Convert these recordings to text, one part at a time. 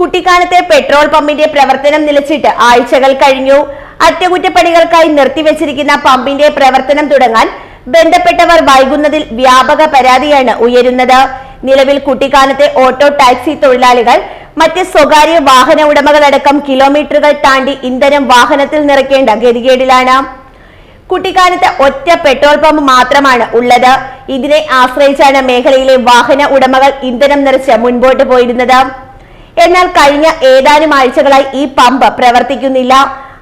കുട്ടിക്കാനത്തെ petrol പമ്പിന്റെ പ്രവർത്തനം നിലച്ചിട്ട് ആഴ്ചകൾ കഴിഞ്ഞു. അറ്റകുറ്റപ്പണികൾക്കായി നിർത്തിവെച്ചിരിക്കുന്ന പമ്പിന്റെ പ്രവർത്തനം തുടങ്ങാൻ ബന്ധപ്പെട്ടവർ വൈകുന്നതിൽ വ്യാപക പരാതിയാണ് ഉയരുന്നത്. നിലവിൽ കുട്ടിക്കാനത്തെ ഓട്ടോ ടാക്സി തൊഴിലാളികൾ മറ്റ് സ്വകാര്യ വാഹന ഉടമകളടക്കം കിലോമീറ്ററുകൾ താണ്ടി ഇന്ധനം വാഹനത്തിൽ നിറയ്ക്കേണ്ട ഗതികേടിലാണ്. കുട്ടിക്കാനത്ത് ഒറ്റ പെട്രോൾ പമ്പ് മാത്രമാണ് ഉള്ളത്. ഇതിനെ ആശ്രയിച്ചാണ് മേഖലയിലെ വാഹന ഉടമകൾ ഇന്ധനം നിറച്ച് മുൻപോട്ട് പോയിരുന്നത്. എന്നാൽ കഴിഞ്ഞ ഏതാനും ആഴ്ചകളായി ഈ പമ്പ് പ്രവർത്തിക്കുന്നില്ല.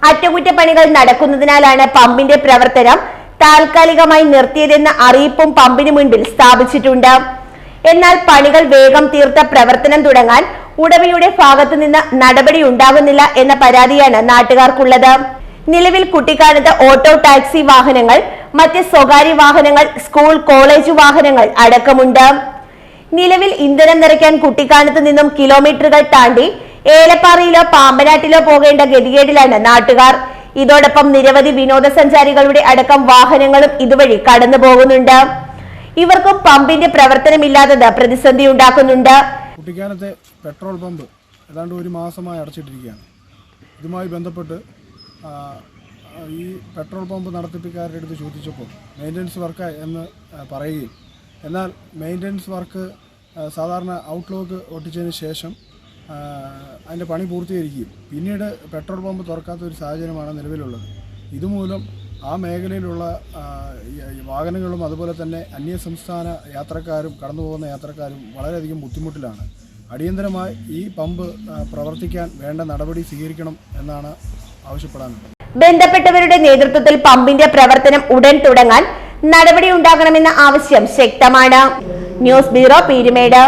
അറ്റകുറ്റപ്പണികൾ നടക്കുന്നതിനാലാണ് പമ്പിന്റെ പ്രവർത്തനം താൽക്കാലികമായി നിർത്തിയതെന്ന അറിയിപ്പും പമ്പിന് മുൻപിൽ സ്ഥാപിച്ചിട്ടുണ്ട്. എന്നാൽ പണികൾ വേഗം തീർത്ത പ്രവർത്തനം തുടങ്ങാൻ ഉടമയുടെ ഭാഗത്തു നിന്ന് നടപടി ഉണ്ടാകുന്നില്ല എന്ന പരാതിയാണ് നാട്ടുകാർക്കുള്ളത്. നിലവിൽ കുട്ടിക്കാലത്ത് ഓട്ടോ ടാക്സി വാഹനങ്ങൾ മറ്റ് സ്വകാര്യ വാഹനങ്ങൾ സ്കൂൾ കോളേജ് വാഹനങ്ങൾ അടക്കമുണ്ട്. നിലവിൽ ഇന്ധനം നിറയ്ക്കാൻ കുട്ടിക്കാനത്ത് നിന്നും കിലോമീറ്ററുകൾ താണ്ടി ഏലപ്പാറയിലോ പാമ്പനാട്ടിലോ പോകേണ്ട ഗതികേടിലാണ് നാട്ടുകാർ. ഇതോടൊപ്പം നിരവധി വിനോദസഞ്ചാരികളുടെ അടക്കം വാഹനങ്ങളും ഇതുവഴി കടന്നു പോകുന്നുണ്ട്. ഇവർക്കും പമ്പിന്റെ പ്രവർത്തനമില്ലാത്തത് പ്രതിസന്ധി ഉണ്ടാക്കുന്നുണ്ട്. കുട്ടിക്കാനത്തെ പെട്രോൾ പമ്പ് ഏതാണ്ട് ഒരു മാസമായി അടച്ചിട്ടിരിക്കുകയാണ്. ഇതുമായി ബന്ധപ്പെട്ട് ഈ പെട്രോൾ പമ്പ് നടത്തിപ്പിക്കാരുടെ അടുത്ത് ചോദിച്ചപ്പോൾ മെയിന്റനൻസ് വർക്ക് എന്ന് പറയുകയും എന്നാൽ മെയിന്റനൻസ് വർക്ക് സാധാരണ ഔട്ട്ലോക്ക് ഒട്ടിച്ചതിന് ശേഷം അതിന്റെ പണി പൂർത്തീകരിക്കുകയും. പിന്നീട് പെട്രോൾ പമ്പ് തുറക്കാത്ത ഒരു സാഹചര്യമാണ് നിലവിലുള്ളത്. ഇതുമൂലം ആ മേഖലയിലുള്ള വാഹനങ്ങളും അതുപോലെ തന്നെ അന്യ സംസ്ഥാന യാത്രക്കാരും കടന്നു പോകുന്ന യാത്രക്കാരും വളരെയധികം ബുദ്ധിമുട്ടിലാണ്. അടിയന്തരമായി ഈ പമ്പ് പ്രവർത്തിക്കാൻ വേണ്ട നടപടി സ്വീകരിക്കണം എന്നാണ് ആവശ്യപ്പെടാനുള്ളത്. ബന്ധപ്പെട്ടവരുടെ നേതൃത്വത്തിൽ പമ്പിന്റെ പ്രവർത്തനം ഉടൻ തുടങ്ങാൻ നടപടി ഉണ്ടാകണമെന്ന ആവശ്യം ശക്തമാണ്. News bureau Peermade.